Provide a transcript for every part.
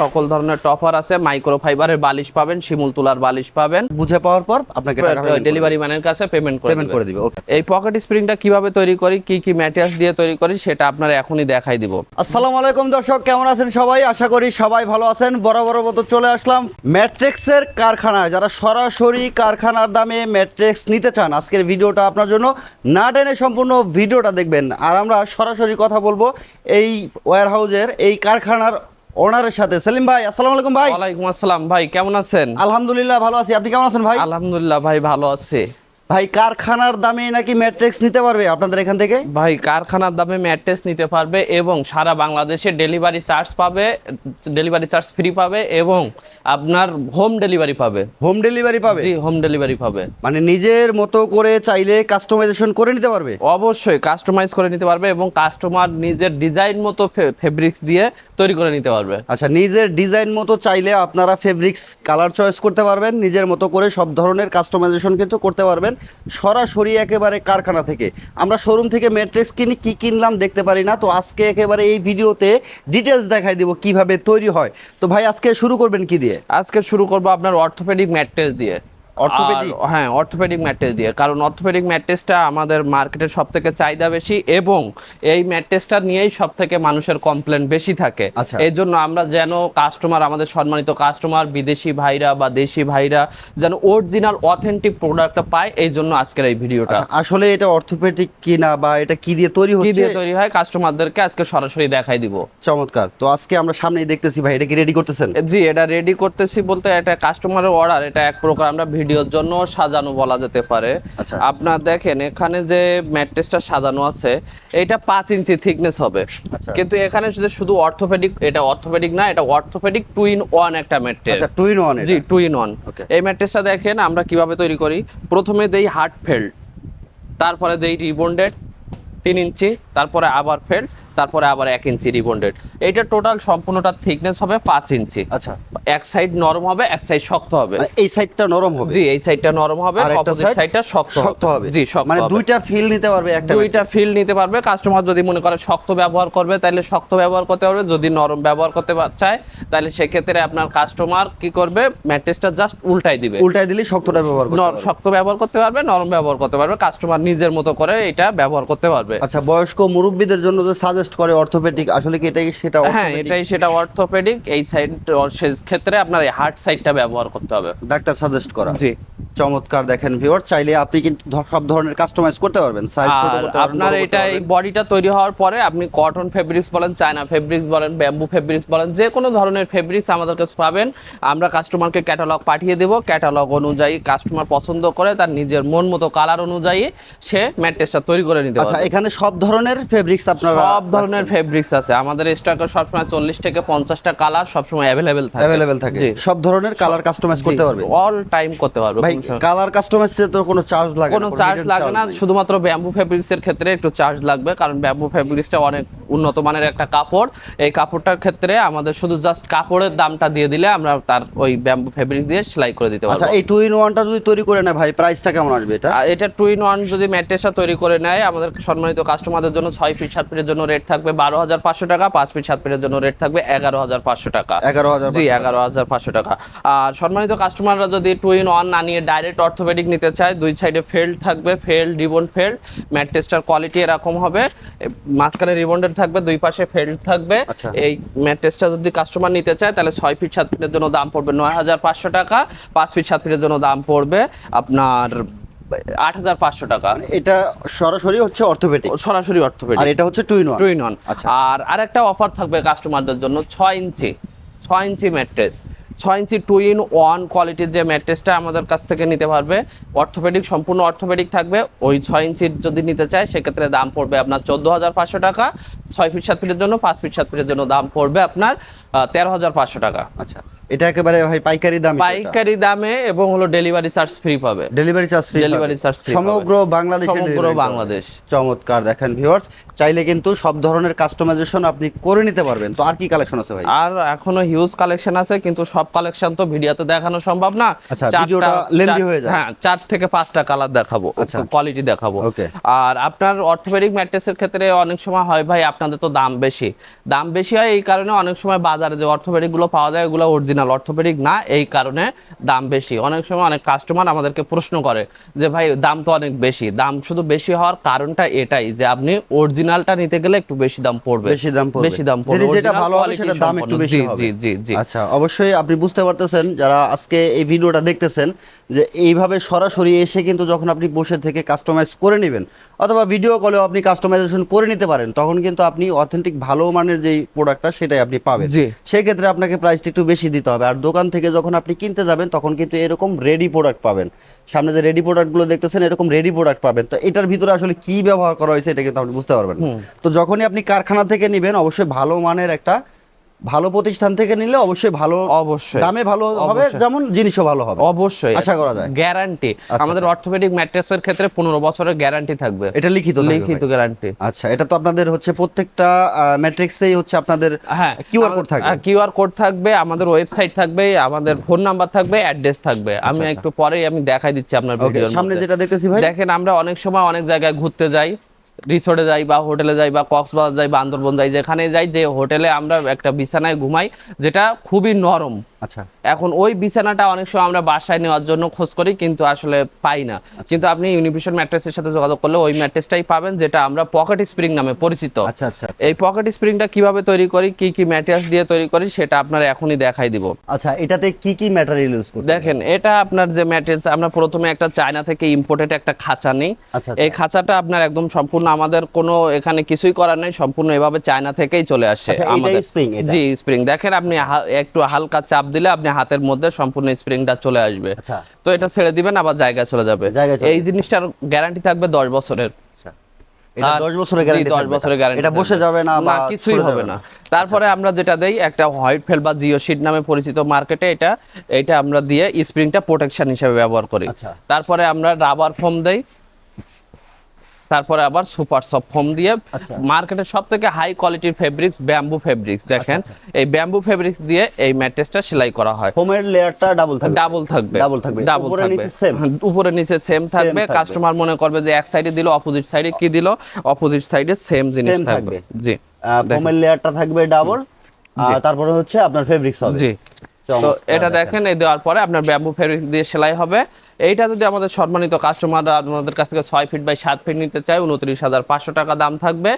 সকল ধরনের টপার আছে মাইক্রো ফাইবারের বালিশ পাবেন শিমুল তুলার বালিশ পাবেন। বুঝে পাওয়ার পর আপনাকে ডেলিভারি ম্যানের কাছে পেমেন্ট করে পেমেন্ট করে দিবে এই পকেট স্প্রিংটা কীভাবে তৈরি করি কি কি ম্যাটেরিয়ালস দিয়ে তৈরি করি সেটা আপনারা এখনই দেখাই দিব। আসসালামু আলাইকুম দর্শক কেমন আছেন সবাই? আশা করি সবাই ভালো আছেন। বরাবর মতো চলে আসলাম ম্যাট্রিক্সের কারখানায়। যারা সরাসরি কারখানার দামে ম্যাট্রিক্স নিতে চান আজকের ভিডিওটা আপনার জন্য না টেনে সম্পূর্ণ ভিডিওটা দেখবেন। আর আমরা সরাসরি কথা বলব এই ওয়্যার হাউজের এই কারখানার ওনারের সাথে। সেলিম ভাই আসসালামু আলাইকুম ভাই। ওয়ালাইকুম আসসালাম ভাই কেমন আছেন? আলহামদুলিল্লাহ ভালো আছি। আপনি কেমন আছেন ভাই? আলহামদুলিল্লাহ ভাই ভালো আছে। ভাই কারখানার দামে নাকি ম্যাট্রিক্স নিতে পারবে আপনাদের এখান থেকে? ভাই কারখানার দামে ম্যাট্রেস নিতে পারবে এবং সারা বাংলাদেশে ডেলিভারি চার্জ পাবে ডেলিভারি চার্জ ফ্রি পাবে এবং আপনার হোম ডেলিভারি পাবে। হোম ডেলিভারি পাবে? জি হোম ডেলিভারি পাবে। মানে নিজের মতো করে চাইলে কাস্টমাইজেশন করে নিতে পারবে? অবশ্যই কাস্টমাইজ করে নিতে পারবে এবং কাস্টমার নিজের ডিজাইন মতো ফেব্রিক্স দিয়ে তৈরি করে নিতে পারবে। আচ্ছা নিজের ডিজাইন মতো চাইলে আপনারা ফেব্রিক্স কালার চয়েস করতে পারবেন নিজের মতো করে সব ধরনের কাস্টমাইজেশন কিন্তু করতে পারবেন। সরাসরি একেবারে কারখানা থেকে। আমরা শোরুম থেকে ম্যাট্রেস কিনি, কী কিনলাম দেখতে পারি না। তো আজকে একেবারে এই ভিডিওতে ডিটেলস দেখাই দিব কীভাবে তৈরি হয়। তো ভাই, আজকে শুরু করবেন কি দিয়ে? আজকে শুরু করব আপনার অর্থোপেডিক ম্যাট্রেস দিয়ে। আর- হ্যাঁ অর্থোপেডিক ম্যাট্রেস দিয়ে। কারণ অর্থোপেডিক ম্যাট্রেসটা আমাদের মার্কেটের সব থেকে চাহিদা বেশি এবং এই ম্যাট্রেসটা নিয়েই সব থেকে মানুষের কমপ্লেন বেশি থাকে। আচ্ছা। এই জন্য আমরা যেন কাস্টমার আমাদের সম্মানিত কাস্টমার বিদেশি ভাইরা বা দেশি ভাইরা যেন অরিজিনাল অথেন্টিক প্রোডাক্টটা পায় এই জন্য আজকের এই ভিডিওটা। আচ্ছা, আসলে এটা অর্থোপেডিক কিনা বা এটা কি দিয়ে তৈরি কি দিয়ে তৈরি হয়? কাস্টমারদেরকে আজকে সরাসরি দেখাই দিব। চমৎকার। তো আজকে আমরা সামনেই দেখতেছি ভাই এটা কি রেডি করতেছেন? জি এটা রেডি করতেছি বলতে এটা কাস্টমারের অর্ডার এটা এক প্রকার আমরা ভিডিওর জন্য সাজানো বলা যেতে পারে। আচ্ছা। আপনার দেখেন এখানে যে ম্যাট্রেসটা সাজানো আছে এটা পাঁচ ইঞ্চি থিকনেস হবে। আচ্ছা। কিন্তু এখানে শুধু শুধু অর্থোপেডিক এটা অর্থোপেডিক না এটা অর্থোপেডিক টু ইন ওয়ান একটা ম্যাট্রেস। টু ইন ওয়ান জি টু ইন ওয়ান এই ম্যাট্রেসটা দেখেন আমরা কীভাবে তৈরি করি? প্রথমে দেই হার্ট ফেল্ড তারপরে দেই রিবন্ডেড তিন ইঞ্চি তারপরে আবার ফেল্ড তারপরে আবার এক ইঞ্চি রিবন্ডেড। এইটা টোটাল সম্পূর্ণটা থিকনেস হবে পাঁচ ইঞ্চি। আচ্ছা। এক সাইড নরম হবে এক সাইড শক্ত হবে। মানে এই সাইডটা নরম হবে? জি এই সাইডটা নরম হবে অপোজিট সাইডটা শক্ত শক্ত হবে। জি শক্ত মানে দুইটা ফিল নিতে পারবে একটা দুইটা ফিল নিতে পারবে। কাস্টমার যদি মনে করে শক্ত ব্যবহার করবে তাহলে শক্ত ব্যবহার করতে পারবে। যদি নরম ব্যবহার করতে চায় তাহলে সেক্ষেত্রে আপনার কাস্টমার কি করবে? ম্যাট্রেসটা জাস্ট উল্টাই দিবে। উল্টাই দিলে শক্তটা ব্যবহার করতে শক্ত ব্যবহার করতে পারবে নরম ব্যবহার করতে পারবে। কাস্টমার নিজের মতো করে এটা ব্যবহার করতে পারবে। আচ্ছা বয়স্ক মুরব্বীদের জন্য যে সাজেস্ট করে অর্থোপেডিক আসলে কি এটাই সেটা হ্যাঁ এটাই সেটা অর্থোপেডিক এই সাইড ক্ষেত্রে আপনার এই হার্ড সাইডটা ব্যবহার করতে হবে। ডাক্তার সাজেস্ট করা। জি। চমৎকার দেখেন ভিউয়ার চাইলে আপনি কিন্তু সব ধরনের কাস্টমাইজ করতে পারবেন সাইজ ছোট করতে পারবেন আপনার এটা এই বডিটা তৈরি হওয়ার পরে আপনি কটন ফেব্রিক্স বলেন চায়না ফেব্রিক্স বলেন ব্যাম্বু ফেব্রিক্স বলেন যে কোনো ধরনের ফেব্রিক্স আমাদের কাছে পাবেন। আমরা কাস্টমারকে ক্যাটালগ পাঠিয়ে দেব। ক্যাটালগ অনুযায়ী কাস্টমার পছন্দ করে তার নিজের মন মতো কালার অনুযায়ী সে ম্যাট্রেসটা তৈরি করে নিতে আচ্ছা এখানে সব ধরনের ফেব্রিক্স আপনারা সব ধরনের ফেব্রিক্স আছে। আমাদের স্টকে সবসময় চল্লিশ থেকে পঞ্চাশটা কালার সবসময় অ্যাভেলেবেল থাকে। অ্যাভেলেবেল থাকে। সব ধরনের কালার কাস্টমাইজ করতে পারবে। অল টাইম করতে পারবে। ভাই কালার কাস্টমাইজ তো কোনো চার্জ লাগে কোনো চার্জ লাগে না। শুধুমাত্র ব্যাম্বু ফেব্রিক্স এর ক্ষেত্রে একটু চার্জ লাগবে কারণ ব্যাম্বু ফেব্রিক্সটা অনেক উন্নত মানের একটা কাপড়। এই কাপড়টার ক্ষেত্রে আমাদের শুধু জাস্ট কাপড়ের দামটা দিয়ে দিলে আমরা তার ওই ব্যাম্বু ফেব্রিক্স দিয়ে সেলাই করে দিতে পারব। আচ্ছা এই টু ইন ওয়ানটা যদি তৈরি করে নেয় ভাই প্রাইসটা কেমন আসবে এটা? এটা টু ইন ওয়ান যদি ম্যাট্রেসটা তৈরি করে নেয় আমাদের সম্মানিত কাস্টমারদের জন্য ছয় ফিট সাত ফিটের জন্য রেট থাকবে বারো হাজার পাঁচশো টাকা পাঁচ ফিট সাত ফিটের জন্য রেট থাকবে এগারো হাজার পাঁচশো টাকা। এগারো হাজার জি এগারো হাজার পাঁচশো টাকা। আর সম্মানিত কাস্টমাররা যদি টু ইন ওয়ান না নিয়ে ডাইরেক্ট অর্থোপেডিক নিতে চায় দুই সাইডে ফেল্ড থাকবে ফেল্ড রিবন ফেল্ড ম্যাট্রেসটার কোয়ালিটি এরকম হবে। মাঝখানে রিবন্ডেড থাকবে দুই পাশে ফেল্ড থাকবে। এই ম্যাট ম্যাট্রেসটা যদি কাস্টমার নিতে চায় তাহলে ছয় ফিট সাত ফিটের জন্য দাম পড়বে নয় হাজার পাঁচশো টাকা পাঁচ ফিট সাত ফিটের জন্য দাম পড়বে আপনার আট হাজার পাঁচশো টাকা। এটা সরাসরি হচ্ছে অর্থোপেডিক সরাসরি অর্থোপেডিক আর এটা হচ্ছে two in one two in one আচ্ছা। আর আরেকটা অফার থাকবে কাস্টমারদের জন্য ছয় ইঞ্চি ছয় ইঞ্চি ম্যাট্রেস ছয় ইঞ্চি টু ইন ওয়ান কোয়ালিটির যে ম্যাট্রেসটা আমাদের কাছ থেকে নিতে পারবে অর্থোপেডিক সম্পূর্ণ অর্থোপেডিক থাকবে। ওই ছয় ইঞ্চির যদি নিতে চায় সেক্ষেত্রে দাম পড়বে আপনার চোদ্দ হাজার পাঁচশো টাকা। ছয় ফিট সাত ফিটের জন্য পাঁচ ফিট সাত ফিটের জন্য দাম পড়বে আপনার তেরো হাজার পাঁচশো টাকা। আচ্ছা। এটা একেবারে ভাই পাইকারি দাম পাইকারি দামে এবং হলো ডেলিভারি চার্জ ফ্রি পাবে। Delivery charge free Delivery charge free সমগ্র বাংলাদেশে সমগ্র বাংলাদেশ। চমৎকার দেখেন ভিউয়ার্স চাইলে কিন্তু সব ধরনের কাস্টমাইজেশন আপনি করে নিতে পারবেন। তো আর কি কালেকশন আছে ভাই? আর এখনও হিউজ কালেকশন আছে কিন্তু সব কালেকশন তো ভিডিওতে দেখানো সম্ভব না। আচ্ছা, ভিডিওটা চার- হয়ে যায়। হ্যাঁ চার থেকে পাঁচটা কালার দেখাবো আচ্ছা। কোয়ালিটি দেখাবো। Okay. আর আপনার অর্থোপেডিক ম্যাট্রেসের ক্ষেত্রে অনেক সময় হয় ভাই আপনাদের তো দাম বেশি। দাম বেশি হয় এই কারণে অনেক সময় বাজারে যে অর্থোপেডিকগুলো পাওয়া যায় এগুলো অরিজিনাল অর্থোপেডিক না এই কারণে দাম বেশি। অনেক সময় অনেক কাস্টমার আমাদেরকে প্রশ্ন করে যে ভাই দাম তো অনেক বেশি। দাম শুধু বেশি হওয়ার কারণটা এটাই যে আপনি অরিজিনালটা নিতে গেলে একটু বেশি দাম পড়বে। বেশি দাম পড়বে। বেশি দাম পড়বে। যেটা- ভালো হবে সেটা দাম একটু বেশি হবে। জি জি জি। আচ্ছা অবশ্যই আপনি বুঝতে পারতেছেন যারা আজকে এই ভিডিওটা দেখতেছেন যে এইভাবে সরাসরি এসে কিন্তু যখন আপনি বসে থেকে কাস্টমাইজ করে নেবেন অথবা ভিডিও কলেও আপনি কাস্টমাইজেশন করে নিতে পারেন তখন কিন্তু আপনি অথেন্টিক ভালো মানের যেই প্রোডাক্টটা সেটাই আপনি পাবেন। জি। সেই ক্ষেত্রে আপনাকে প্রাইসটা একটু বেশি দিতে হবে। আর দোকান থেকে যখন আপনি কিনতে যাবেন তখন কিন্তু এরকম রেডি প্রোডাক্ট পাবেন। সামনে যে রেডি প্রোডাক্টগুলো দেখতেছেন এরকম রেডি প্রোডাক্ট পাবেন। তো এটার ভিতরে আসলে কি ব্যবহার করা হয়েছে এটা কিন্তু আপনি বুঝতে পারবেন তো যখনই আপনি কারখানা থেকে নেবেন অবশ্যই ভালো মানের একটা ভালো প্রতিষ্ঠান থেকে নিলে অবশ্যই ভালো অবশ্যই। দামে ভালো হবে যেমন জিনিসও ভালো হবে। অবশ্যই। আশা করা যায়। গ্যারান্টি। আমাদের অর্থোপেডিক ম্যাট্রেসের ক্ষেত্রে পনেরো বছরের গ্যারান্টি থাকবে। এটা লিখিত লিখিত গ্যারান্টি। আচ্ছা এটা তো আপনাদের হচ্ছে প্রত্যেকটা ম্যাট্রিক্সেই হচ্ছে আপনাদের হ্যাঁ। কিউআর কোড থাকবে। কিউআর কোড থাকবে আমাদের ওয়েবসাইট থাকবে আমাদের ফোন নাম্বার থাকবে অ্যাড্রেস থাকবে। আমি একটু পরেই আমি দেখাই দিচ্ছি আপনার ভিডিওর সামনে যেটা দেখতেছি ভাই। দেখেন আমরা অনেক সময় অনেক জায়গায় ঘুরতে যাই। রিসোর্টে যাই বা হোটেলে যাই বা কক্সবাজার যাই বান্দরবন যাই যেখানে যাই যে হোটেলে আমরা একটা বিছানায় ঘুমাই যেটা খুবই নরম। আচ্ছা। এখন ওই বিছানাটা অনেক সময় আমরা বাসায় নেওয়ার জন্য খোঁজ করি কিন্তু আসলে পাই না। কিন্তু আপনি ইউনিভিশন ম্যাট্রেসের সাথে যোগাযোগ করলে ওই ম্যাট্রেসটাই পাবেন যেটা আমরা পকেট স্প্রিং নামে পরিচিত। আচ্ছা আচ্ছা এই পকেট স্প্রিংটা কীভাবে তৈরি করি কি কি ম্যাটেরিয়ালস দিয়ে তৈরি করি সেটা আপনার এখনই দেখাই দিব। আচ্ছা এটাতে কি কি ম্যাটেরিয়াল ইউজ করছেন দেখেন এটা আপনার যে ম্যাটেরিয়ালস আমরা প্রথমে একটা চায়না থেকে ইম্পোর্টেড একটা খাঁচা নেই। আচ্ছা, এই খাঁচাটা আপনার একদম সম্পূর্ণ আমাদের কোনো এখানে কিছুই করার নেই সম্পূর্ণ এভাবে চায়না থেকেই চলে আসে আচ্ছা, আমাদের। এটা? জি স্প্রিং দেখেন আপনি একটু হালকা চাপ দিলে আপনি হাতের মধ্যে সম্পূর্ণ স্প্রিংটা চলে আসবে। আচ্ছা। তো এটা ছেড়ে দিবেন আবার জায়গায় চলে যাবে। এই জিনিসটার গ্যারান্টি থাকবে দশ বছরের। এটা আর- 10 বছরের জি, গ্যারান্টি 10 বছরের গ্যারান্টি এটা বসে যাবে না না বা কিছুই সরে হবে না। তারপরে আমরা যেটা দেই একটা হোয়াইট ফেল বা জিও শিট নামে পরিচিত মার্কেটে এটা এটা আমরা দিয়ে স্প্রিংটা প্রোটেকশন হিসেবে ব্যবহার করি। আচ্ছা। তারপরে আমরা রাবার ফোম দেই। তারপরে আবার সুপার সফট ফোম দিয়ে আচ্ছা। মার্কেটের সব থেকে হাই কোয়ালিটির ফেব্রিক্স ব্যাম্বু ফেব্রিক্স দেখেন। আচ্ছা, এই ব্যাম্বু ফেব্রিক্স দিয়ে এই ম্যাট্রেসটা সেলাই করা হয়। হোমের লেয়ারটা ডাবল থাকবে। ডাবল থাকবে। ডাবল থাকবে। ডাবল উপরে থাকবে। নিচে সেম হ্যাঁ, উপরে নিচে সেম থাকবে। কাস্টমার মনে করবে যে এক সাইডে দিল অপোজিট সাইডে কি দিল? অপোজিট সাইডে সেম জিনিস থাকবে। জি। হোমের লেয়ারটা থাকবে ডাবল আর তারপরে হচ্ছে আপনার ফেব্রিক্স হবে। জি। তো এটা দেখেন। এই দেওয়ার পরে আপনার ব্যাম্বু ফেব্রিক দিয়ে সেলাই হবে। এইটা যদি আমাদের সম্মানিত কাস্টমার আপনাদের কাছ থেকে ছয় ফিট বাই সাত ফিট নিতে চায় উনত্রিশ হাজার পাঁচশো টাকা দাম থাকবে।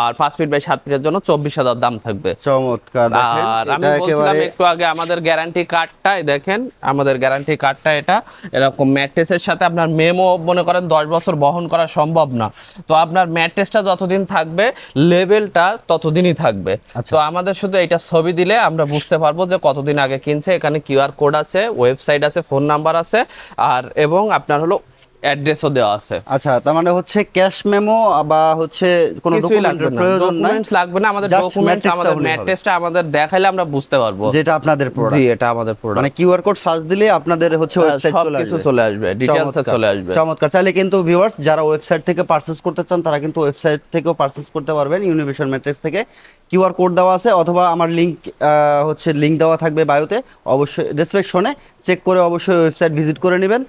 আর পাঁচ ফিট বাই সাত ফিটের জন্য চব্বিশ হাজার দাম থাকবে। চমৎকার আর আমি বলছিলাম একটু আগে আমাদের গ্যারান্টি কার্ডটাই দেখেন আমাদের গ্যারান্টি কার্ডটা এটা। এরকম ম্যাট্রেসের সাথে আপনার মেমো মনে করেন দশ বছর বহন করা সম্ভব না। তো আপনার ম্যাট্রেসটা যতদিন থাকবে লেভেলটা ততদিনই থাকবে। আচ্ছা। তো আমাদের শুধু এটা ছবি দিলে আমরা বুঝতে পারব যে কতদিন আগে কিনছে এখানে কিউআর কোড আছে ওয়েবসাইট আছে ফোন নাম্বার আছে। আর এবং আপনার হলো অ্যাড্রেসও দেওয়া আছে। আচ্ছা তার মানে হচ্ছে ক্যাশ মেমো বা হচ্ছে কোনো ডকুমেন্টের প্রয়োজন নাই? ডকুমেন্টস লাগবে না আমাদের ডকুমেন্টস আমাদের ম্যাট্রেসটা আমাদের দেখাইলে আমরা বুঝতে পারব। যেটা আপনাদের প্রোডাক্ট জি এটা আমাদের প্রোডাক্ট মানে কিউআর কোড সার্চ দিলে আপনাদের হচ্ছে ওয়েবসাইট চলে কিছু আসবে। চলে আসবে চলে আসবে। চমৎকার। চাইলে কিন্তু ভিউয়ার্স যারা ওয়েবসাইট থেকে পারচেজ করতে চান তারা কিন্তু ওয়েবসাইট থেকেও পারচেজ করতে পারবেন ইউনিভিশন ম্যাট্রিক্স থেকে। কিউআর কোড দেওয়া আছে অথবা আমার লিংক হচ্ছে লিংক দেওয়া থাকবে বায়োতে অবশ্যই ডেসক্রিপশনে চেক করে অবশ্যই ওয়েবসাইট ভিজিট করে নেবেন।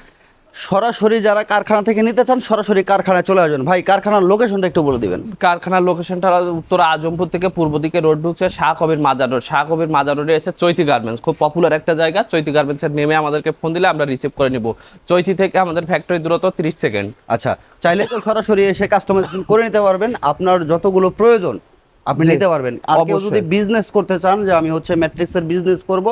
সরাসরি যারা কারখানা থেকে নিতে চান সরাসরি কারখানায় চলে আসবেন। ভাই কারখানার লোকেশনটা একটু বলে দিবেন। কারখানার লোকেশনটা উত্তর আজমপুর থেকে পূর্ব দিকে রোড ঢুকছে শাহ কবির মাজার রোড শাহ কবির মাজার রোডে এসে চৈতি গার্মেন্টস খুব পপুলার একটা জায়গা। চৈতি গার্মেন্টসের নেমে আমাদেরকে ফোন দিলে আমরা রিসিভ করে নিব। চৈতি থেকে আমাদের ফ্যাক্টরি দূরত্ব 30 সেকেন্ড আচ্ছা চাইলে তো সরাসরি এসে কাস্টমাইজেশন করে নিতে পারবেন। আপনার যতগুলো প্রয়োজন আপনি নিতে পারবেন। আর কেউ যদি বিজনেস করতে চান যে আমি হচ্ছে ম্যাট্রিক্সের বিজনেস করব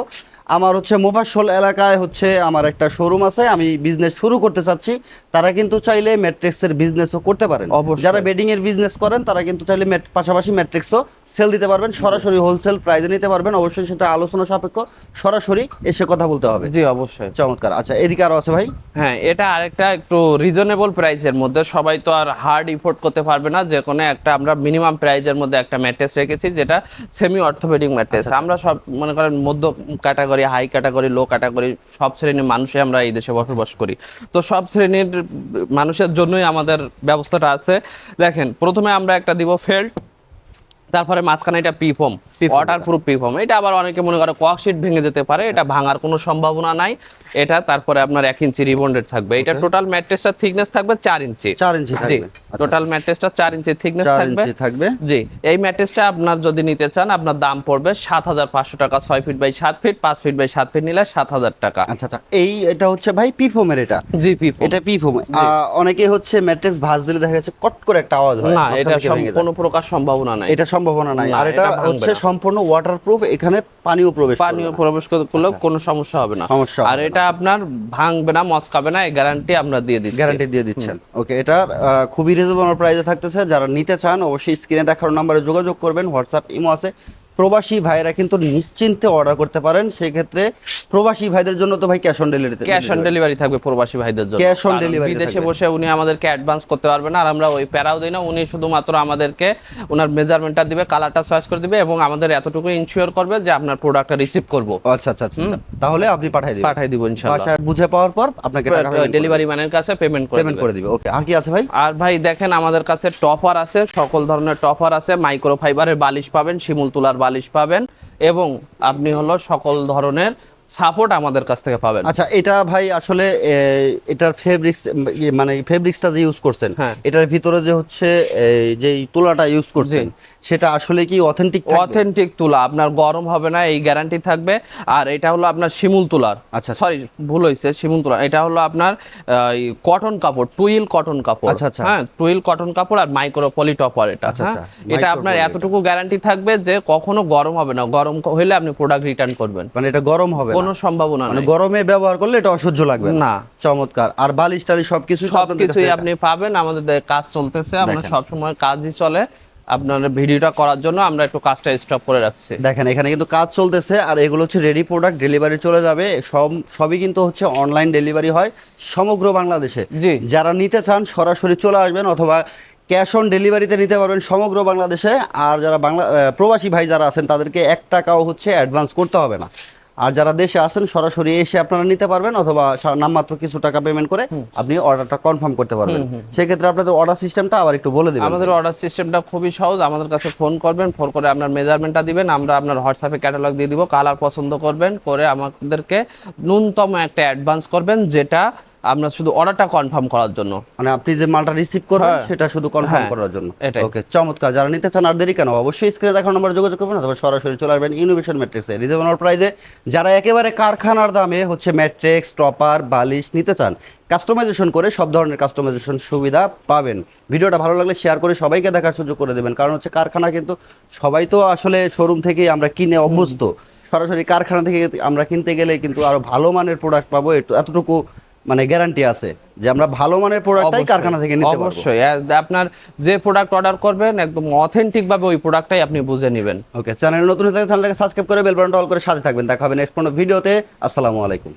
আমার হচ্ছে মোফাসল এলাকায় হচ্ছে আমার একটা শোরুম আছে আমি বিজনেস শুরু করতে চাচ্ছি। তারা কিন্তু চাইলে ম্যাট্রিক্সের বিজনেসও করতে পারেন। অবশ্যই। যারা বেডিং এর বিজনেস করেন তারা কিন্তু চাইলে পাশাপাশি ম্যাট্রিক্সও সেল দিতে পারবেন সরাসরি হোলসেল প্রাইজে নিতে পারবেন। অবশ্যই সেটা আলোচনা সাপেক্ষ সরাসরি এসে কথা বলতে হবে। জি অবশ্যই। চমৎকার। আচ্ছা এদিকে আরও আছে ভাই? হ্যাঁ এটা আরেকটা একটু রিজনেবল প্রাইসের মধ্যে। সবাই তো আর হার্ড ইফোর্ট করতে পারবে না যে কোনো একটা আমরা মিনিমাম প্রাইজের মধ্যে একটা ম্যাট্রেস রেখেছি যেটা সেমি অর্থোপেডিক ম্যাট্রেস আমরা সব মনে করেন মধ্য category high category low category সব শ্রেণির মানুষই আমরা এই দেশে বসবাস করি। তো সব শ্রেণির মানুষের জন্যই আমাদের ব্যবস্থাটা আছে। দেখেন প্রথমে আমরা একটা দিব ফেল্ড তারপরে মাঝখানে এটা পিফম ওয়াটার প্রুফ পিফম এটা আবার অনেকে মনে করে কক শিট ভেঙে যেতে পারে এটা ভাঙার কোনো সম্ভাবনা নাই। এটা তারপরে আপনার এক ইঞ্চি রিবন্ডেড থাকবে। এটা টোটাল ম্যাট্রেসটার থিকনেস থাকবে চার ইঞ্চি। চার ইঞ্চি জি থাকবে। আচ্ছা, টোটাল ম্যাট্রেসটা চার ইঞ্চি থিকনেস থাকবে। থাকবে। জি এই ম্যাট্রেসটা আপনার যদি নিতে চান আপনার দাম পড়বে সাত হাজার পাঁচশো টাকা ছয় ফিট বাই সাত ফিট পাঁচ ফিট বাই সাত ফিট নিলে সাত হাজার টাকা। আচ্ছা আচ্ছা। এই এটা হচ্ছে ভাই পিফোমের এটা? জি পিফোম এটা পিফোম অনেকে হচ্ছে ম্যাট্রিক্স ভাঁজ দিলে দেখা যাচ্ছে কট করে একটা আওয়াজ হয়। না এটা। কোনো প্রকার সম্ভাবনা নাই। এটা সম্ভাবনা নাই। আর এটা এটা হচ্ছে। সম্পূর্ণ ওয়াটারপ্রুফ এখানে পানিও প্রবেশ পানীয় প্রবেশ করলে কোনো সমস্যা হবে না। সমস্যা আর হবে এটা আপনার ভাঙবে না মস্কাবে না এই গ্যারান্টি আমরা দিয়ে দিচ্ছি। গ্যারান্টি দিয়ে দিচ্ছেন। ওকে এটা খুবই রিজনেবল প্রাইসে থাকতেছে। যারা নিতে চান অবশ্যই স্ক্রিনে দেখার নম্বরে যোগাযোগ করবেন। হোয়াটসঅ্যাপ ইমো আছে। প্রবাসী ভাইরা কিন্তু নিশ্চিন্তে অর্ডার করতে পারেন। সেই ক্ষেত্রে প্রবাসী ভাইদের জন্য তো ভাই ক্যাশ অন ডেলিভারিতে ক্যাশ অন ডেলিভারি থাকবে প্রবাসী ভাইদের জন্য। On কারণ delivery বিদেশে বসে উনি আমাদেরকে অ্যাডভান্স করতে পারবেন আর আমরা ওই প্যারাও দিই না। উনি শুধুমাত্র আমাদেরকে ওনার মেজারমেন্টটা দিবে কালারটা চয়েস করে দিবে এবং আমাদের এতটুকু ইনশিওর করবে যে আপনার প্রোডাক্টটা রিসিভ করব। আচ্ছা আচ্ছা আচ্ছা আচ্ছা। তাহলে আপনি পাঠিয়ে দিবেন। পাঠাই দিব ইনশাআল্লাহ বাসায় বুঝে পাওয়ার পর আপনাকে টাকা ডেলিভারি ম্যানের কাছে পেমেন্ট করে পেমেন্ট করে দিবে। ওকে আর কি আছে ভাই? আর ভাই দেখেন আমাদের কাছে টপার আছে সকল ধরনের টপার আছে মাইক্রো ফাইবারের বালিশ পাবেন শিমুল তুলার বালিশ পাবেন এবং আপনি হলো সকল ধরনের সাপোর্ট আমাদের কাছ থেকে পাবেন। আচ্ছা এটা ভাই আসলে এটার ফেব্রিক্স মানে ফেব্রিক্সটা যে ইউজ করছেন হ্যাঁ। এটার ভিতরে যে হচ্ছে যে তুলাটা ইউজ করছেন সেটা আসলে কি অথেন্টিক অথেন্টিক তুলা আপনার গরম হবে না এই গ্যারান্টি থাকবে। আর এটা হলো আপনার শিমুল তুলার। আচ্ছা। সরি ভুল হয়েছে শিমুল তুলা। এটা হলো আপনার কটন কাপড় টুইল কটন কাপড়। আচ্ছা, আচ্ছা। হ্যাঁ টুইল কটন কাপড় আর মাইক্রো পলিটপার এটা আচ্ছা, হ্যাঁ। আচ্ছা, এটা আপনার এতটুকু গ্যারান্টি থাকবে যে কখনো গরম হবে না। গরম হলে আপনি প্রোডাক্ট রিটার্ন করবেন। মানে এটা গরম হবে না। কোনো সম্ভাবনা মানে নেই। গরমে ব্যবহার করলে এটা অসহ্য লাগবে না। চমৎকার। আর বালিশ টালিশ সবকিছু তো সব আপনাদের কিছুই কাছে আপনি পাবেন। আমাদের কাজ চলতেছে। আমরা সবসময় কাজই চলে। আপনার ভিডিওটা করার জন্য আমরা একটু কাজটা স্টপ করে রাখছি। দেখেন এখানে কিন্তু কাজ চলতেছে। আর এগুলো হচ্ছে রেডি প্রোডাক্ট ডেলিভারি চলে যাবে। সব সবই কিন্তু হচ্ছে অনলাইন ডেলিভারি হয় সমগ্র বাংলাদেশে। জি। যারা নিতে চান সরাসরি চলে আসবেন অথবা ক্যাশ অন ডেলিভারিতে নিতে পারবেন সমগ্র বাংলাদেশে। আর যারা বাংলা প্রবাসী ভাই যারা আছেন তাদেরকে এক টাকাও হচ্ছে অ্যাডভান্স করতে হবে না। আর যারা দেশে আসেন সরাসরি এসে আপনারা নিতে পারবেন অথবা নামমাত্র কিছু টাকা পেমেন্ট করে আপনি অর্ডারটা কনফার্ম করতে পারবেন। সেক্ষেত্রে আপনাদের অর্ডার সিস্টেমটা আবার একটু বলে দেবেন। আমাদের অর্ডার সিস্টেমটা খুবই সহজ। আমাদের কাছে ফোন করবেন ফোন করে আপনার মেজারমেন্টটা দিবেন আমরা আপনার হোয়াটসঅ্যাপে ক্যাটালগ দিয়ে দিব কালার পছন্দ করবেন করে আমাদেরকে ন্যূনতম একটা অ্যাডভান্স করবেন যেটা আমরা শুধু অর্ডারটা কনফার্ম করার জন্য। মানে আপনি যে মালটা রিসিভ করবেন হ্যাঁ। সেটা শুধু কনফার্ম হ্যাঁ, করার জন্য। ওকে চমৎকার। যারা নিতে চান আর দেরি কেন অবশ্যই স্ক্রিনে দেখানো নম্বরে যোগাযোগ করবেন অথবা সরাসরি চলে আসবেন ইনোভেশন ম্যাট্রিক্সে রিজনেবল প্রাইজে যারা একেবারে কারখানার দামে হচ্ছে ম্যাট্রিক্স টপার বালিশ নিতে চান কাস্টমাইজেশন করে সব ধরনের কাস্টমাইজেশন সুবিধা পাবেন। ভিডিওটা ভালো লাগলে শেয়ার করে সবাইকে দেখার সুযোগ করে দেবেন। কারণ হচ্ছে কারখানা কিন্তু সবাই তো আসলে শোরুম থেকেই আমরা কিনে অভ্যস্ত। সরাসরি কারখানা থেকে আমরা কিনতে গেলে কিন্তু আরও ভালো মানের প্রোডাক্ট পাবো। একটু এতটুকু মানে গ্যারান্টি আছে যে আমরা ভালো মানের প্রোডাক্টটাই কারখানা থেকে নিতে পারব। অবশ্যই। আপনার যে প্রোডাক্ট অর্ডার করবেন একদম অথেন্টিক ভাবে ওই প্রোডাক্টটাই আপনি বুঝে নেবেন। ওকে চ্যানেল নতুন হয়ে থাকলে চ্যানেলটাকে সাবস্ক্রাইব করে বেল বাটনটা অল করে সাথে থাকবেন। দেখা হবে নেক্সট কোনো ভিডিওতে আসসালামু আলাইকুম।